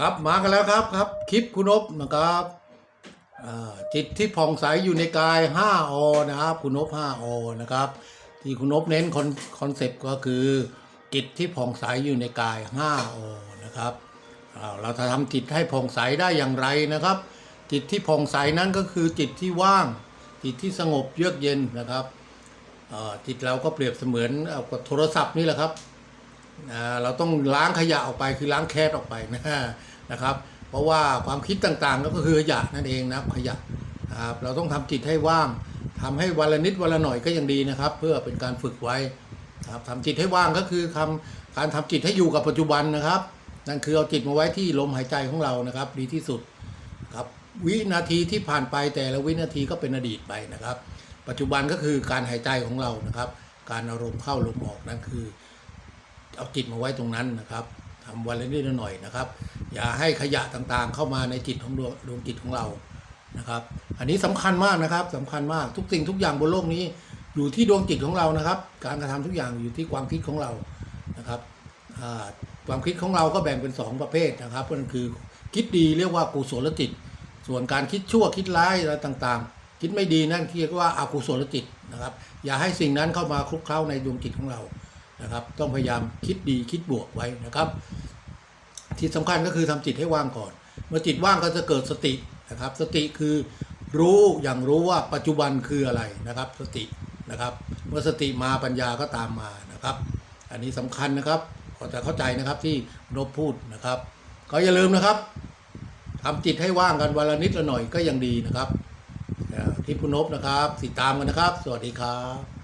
ครับมากันแล้วครับครับ คลิปคุณนบนะครับจิตที่ผ่องใสอยู่ในกาย 5 อ นะครับ คุณนบ5อนะครับ ที่คุณนบเน้นคอนคอนเซปต์ก็คือ จิตที่ผ่องใสอยู่ในกาย 5 อ นะครับ เราจะทำจิตให้ผ่องใสได้อย่างไรนะครับ จิตที่ผ่องใสนั้นก็คือจิตที่ว่าง จิตที่สงบเยือกเย็นนะครับจิตเราก็เปรียบเสมือนเอากับโทรศัพท์นี่แหละครับ เราต้องล้างขยะออกไปคือล้างแคสออกไปนะนะครับ เพราะว่าความคิดต่างๆ ก็คือขยะนั่นเองนะขยะครับเราต้องทำจิตให้ว่างทำให้วันละนิดวันละหน่อยก็ยังดีนะครับ เพื่อเป็นการฝึกไว้ครับทำจิตให้ว่างก็คือทำการทำจิตให้อยู่กับปัจจุบันนะครับ นั่นคือเอาจิตมาไว้ที่ลมหายใจของเรานะครับ ดีที่สุดครับวินาทีที่ผ่านไปแต่ละวินาทีก็เป็นอดีตไปนะครับ ปัจจุบันก็คือการหายใจของเรานะครับ การอารมณ์เข้าลมออกนั่นคือ เอาจิตมาไว้ตรงนั้นนะครับทำวันละนิดหน่อยนะครับ อย่าให้ขยะต่างๆ เข้ามาในจิตของดวงดวงจิตของเรานะครับ อันนี้สำคัญมากนะครับสำคัญมากทุกสิ่งทุกอย่างบนโลกนี้ อยู่ที่ดวงจิตของเรานะครับ การกระทำทุกอย่างอยู่ที่ความคิดของเรานะครับความคิดของเราก็แบ่งเป็นสองประเภทนะครับก็คือคิดดีเรียกว่ากุศลจิต ส่วนการคิดชั่วคิดร้ายอะไรต่างๆ คิดไม่ดีนั่นเรียกว่าอากุศลจิตนะครับ อย่าให้สิ่งนั้นเข้ามาคลุกเคล้าในดวงจิตของเรา นะครับ ต้องพยายามคิดดีคิดบวกไว้นะครับ ที่สำคัญก็คือทำจิตให้ว่างก่อน เมื่อจิตว่างก็จะเกิดสตินะครับ สติคือรู้อย่างรู้ว่าปัจจุบันคืออะไรนะครับ สตินะครับ เมื่อสติมาปัญญาก็ตามมานะครับ อันนี้สำคัญนะครับขอจะเข้าใจนะครับที่นบพูดนะครับ ก็อย่าลืมนะครับทำจิตให้ว่างกันวันละนิดละหน่อยก็ยังดีนะครับที่พุนบนะครับ ติดตามกันนะครับ สวัสดีครับ